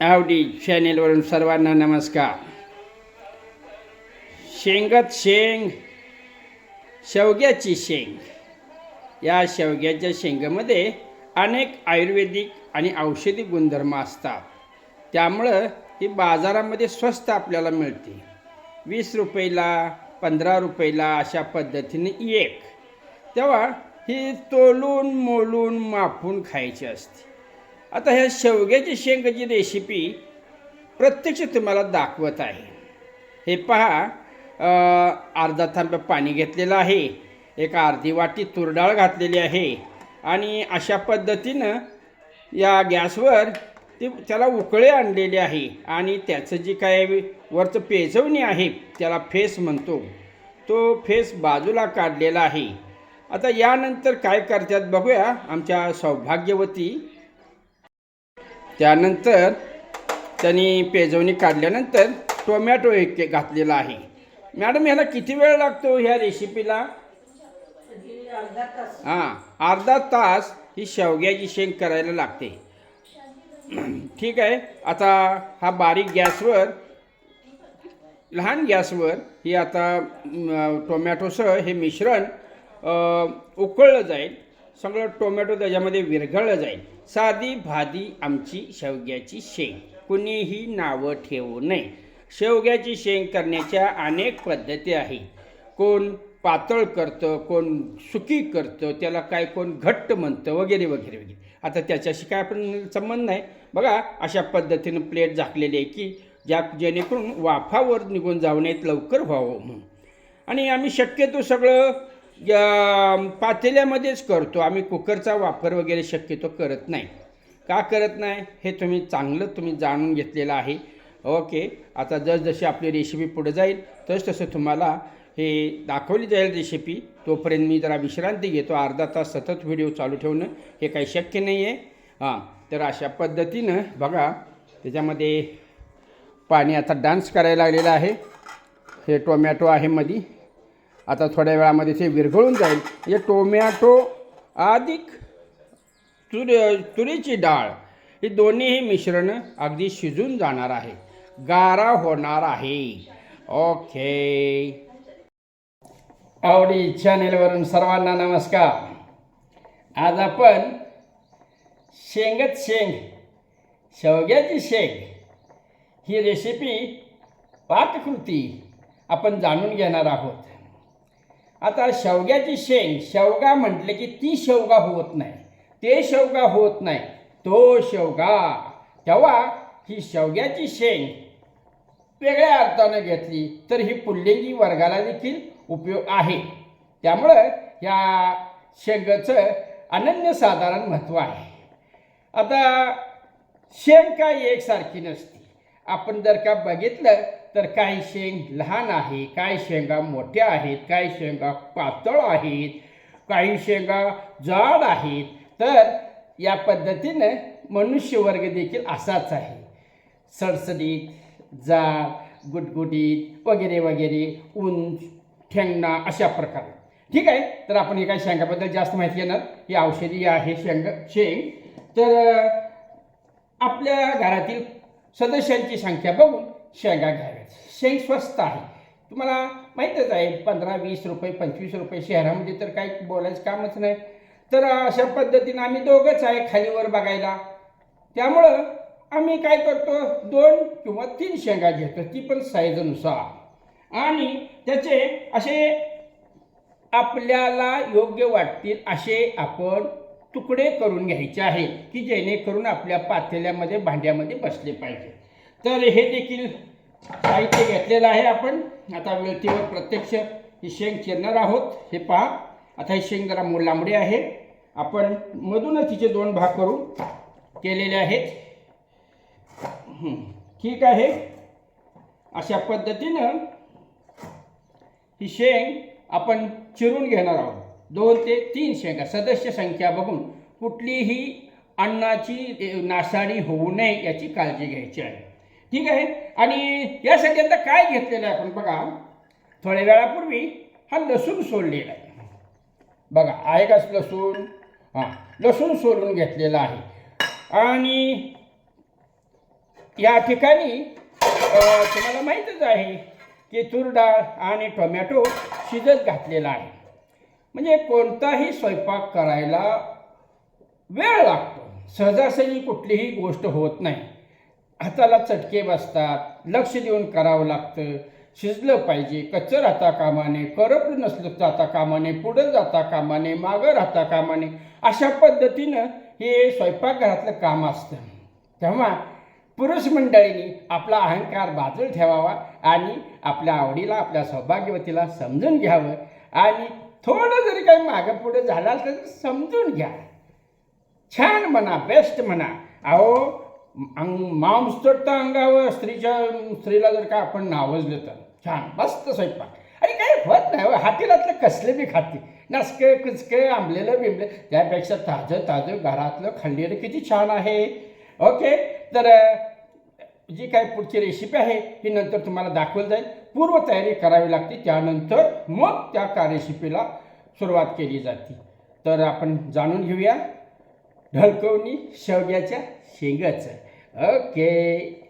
आवडी चॅनेलवरून सर्वांना नमस्कार. शेंगत शेंग शेवग्याची शेंग. या शेवग्याच्या शेंगामध्ये अनेक आयुर्वेदिक आणि औषधी गुणधर्म असतात. त्यामुळं ही बाजारामध्ये स्वस्त आपल्याला मिळते. वीस रुपयाला पंधरा रुपयाला अशा पद्धतीने एक. तेव्हा ही तोलून मोलून मापून खायची असते. आता ह्या शेवग्याची शेंगाची रेसिपी प्रत्यक्ष तुम्हाला दाखवत आहे. हे पहा अर्धा थांब पाणी घेतलेलं आहे एक अर्धी वाटी तुरडाळ घातलेली आहे आणि अशा पद्धतीनं या गॅसवर ती त्याला उकळे आणलेले आहे आणि त्याचं जी काय वरचं पेजवणी आहे त्याला फेस म्हणतो. तो फेस बाजूला काढलेला आहे. आता यानंतर काय करतात बघूया आमच्या सौभाग्यवती त्यानंतर त्यांनी पेजवणी काढल्यानंतर टोमॅटो एक घातलेला आहे. मॅडम ह्याला किती वेळ लागतो ह्या रेसिपीला? हां अर्धा तास ही शेवग्याची शेंग करायला लागते. ठीक आहे आता हा बारीक गॅसवर लहान गॅसवर ही आता टोमॅटोसह हे मिश्रण उकळलं जाईल. सगळं टोमॅटो त्याच्यामध्ये विरघळलं जाईल. साधी भादी आमची शेवग्याची शेंग. कुणीही नावं ठेवू नये. शेवग्याची शेंग करण्याच्या अनेक पद्धती आहे कोण पातळ करतं कोण सुकी करतं त्याला काय कोण घट्ट म्हणतं वगैरे वगैरे वगैरे. आता त्याच्याशी काय आपण संबंध नाही बघा अशा पद्धतीनं प्लेट झाकलेली आहे की ज्या जेणेकरून वाफावर निघून जाऊ नयेत लवकर व्हावं म्हणून. आणि आम्ही शक्यतो सगळं पातेल्यामध्येच करतो. आम्ही कुकरचा वापर वगैरे शक्यतो करत नाही. का करत नाही? हे तुम्ही चांगलं तुम्ही जाणून घेतलेलं आहे. ओके. आता जसजशी आपली रेसिपी पुढे जाईल तस तसं तुम्हाला हे दाखवली जाईल रेसिपी तोपर्यंत मी जरा विश्रांती घेतो. अर्धा तास सतत व्हिडिओ चालू ठेवणं हे काही शक्य नाही आहे हां. तर अशा पद्धतीनं बघा त्याच्यामध्ये पाणी आता डान्स करायला लागलेलं आहे. हे टोमॅटो आहे मधी. आता थोड्या वेळामध्ये ते विरघळून जाईल. हे टोमॅटो अधिक तुर तुरीची डाळ ही दोन्हीही मिश्रण अगदी शिजून जाणार आहे. गारा होणार आहे. ओके. आवडी चॅनेलवरून सर्वांना नमस्कार. आज आपण शेंगत शेंग शेवग्याची शेंग ही रेसिपी पाककृती आपण जाणून घेणार आहोत. आता शेवग्याची शेंग शेवगा म्हटले की ती शेवगा होत नाही. ते शेवगा होत नाही तो शेवगा. तेव्हा ही शेवग्याची शेंग वेगळ्या अर्थानं घेतली तर ही पुल्लिंगी वर्गाला देखील उपयोग आहे. त्यामुळं या शेंगाचं अनन्यसाधारण महत्त्व आहे. आता शेंग काय एकसारखी नसते. आपण जर का बघितलं तर काही शेंग लहान आहे काही शेंगा मोठ्या आहेत काही शेंगा पातळ आहेत काही शेंगा जाड आहेत. तर या पद्धतीनं मनुष्यवर्ग देखील असाच आहे. सडसडीत जाड गुटगुटीत वगैरे वगैरे उंच ठेंगणा अशा प्रकारे. ठीक आहे? तर आपण एका शेंगाबद्दल जास्त माहिती घेणार. ही औषधी आहे शेंग शेंग. तर आपल्या घरातील सदस्यांची संख्या बघून शेंगा घ्याव्यात. शेंग स्वस्त आहे. तुम्हाला माहीतच आहे पंधरा वीस रुपये पंचवीस रुपये शहरामध्ये तर काही बोलायचं कामच नाही. तर अशा पद्धतीनं आम्ही दोघंच आहे खालीवर बघायला. त्यामुळं आम्ही काय करतो दोन किंवा तीन शेंगा घेतो ती पण साईजनुसार आणि त्याचे असे आपल्याला योग्य वाटतील असे आपण तुकडे करून घ्यायचे आहे की जेणेकरून आपल्या पातेल्यामध्ये भांड्यामध्ये बसले पाहिजे. तर हे देखील साहित्य घेतलेलं आहे आपण. आता वेळतीवर प्रत्यक्ष ही शेंग चिरणार आहोत. हे पहा. आता ही शेंग जरा मो- लांबडी आहे. आपण मधूनच तिचे दोन भाग करून केलेले आहेत. ठीक आहे. अशा पद्धतीनं ही शेंग आपण चिरून घेणार आहोत. दोन ते तीन शेंगा. सदस्य संख्या बघून कुठलीही अन्नाची नासाडी होऊ नये याची काळजी घ्यायची आहे. ठीक आहे? आणि या आता काय घेतलेलं आहे आपण बघा. थोड्या वेळापूर्वी हा लसूण सोडलेला आहे. बघा आहे का लसूण. हां लसूण सोलून घेतलेला आहे. आणि या ठिकाणी तुम्हाला माहीतच आहे की तूर डाळ आणि टोमॅटो शिजत घातलेला आहे. म्हणजे कोणताही स्वयंपाक करायला वेळ लागतो. सहजासहजी कुठलीही गोष्ट होत नाही. हाताला चटके बसतात लक्ष देऊन करावं लागतं. शिजलं पाहिजे कच्चं राहता कामाने करपलं नसलं जाता कामाने पुढं जाता कामाने मागं राहता कामाने अशा पद्धतीनं हे स्वयंपाकघरातलं काम असतं. तेव्हा पुरुष मंडळींनी आपला अहंकार बाजूला ठेवावा आणि आपल्या आवडीला आपल्या सौभाग्यवतीला समजून घ्यावं आणि थोडं जरी काही मागं पुढं झालं तर समजून घ्या. छान म्हणा बेस्ट म्हणा. अहो अंग मांस चढतं अंगावर स्त्रीच्या स्त्रीला जर का आपण नावजलं तर. छान मस्त स्वयंपाक. आणि काही होत नाही हो, हातीलातलं कसले बी खाते. नसके कुचके आंबलेलं बिंबले त्यापेक्षा ताजं ताजं घरातलं खाल्लेलं किती छान आहे. ओके तर जी काय पुढची रेसिपी आहे ही नंतर तुम्हाला दाखवलं जाईल. पूर्वतयारी करावी लागते त्यानंतर मग त्या का रेसिपीला सुरुवात केली जाते. तर आपण जाणून घेऊया. ढळकवणी शेवग्याच्या शेंगाचं. ओके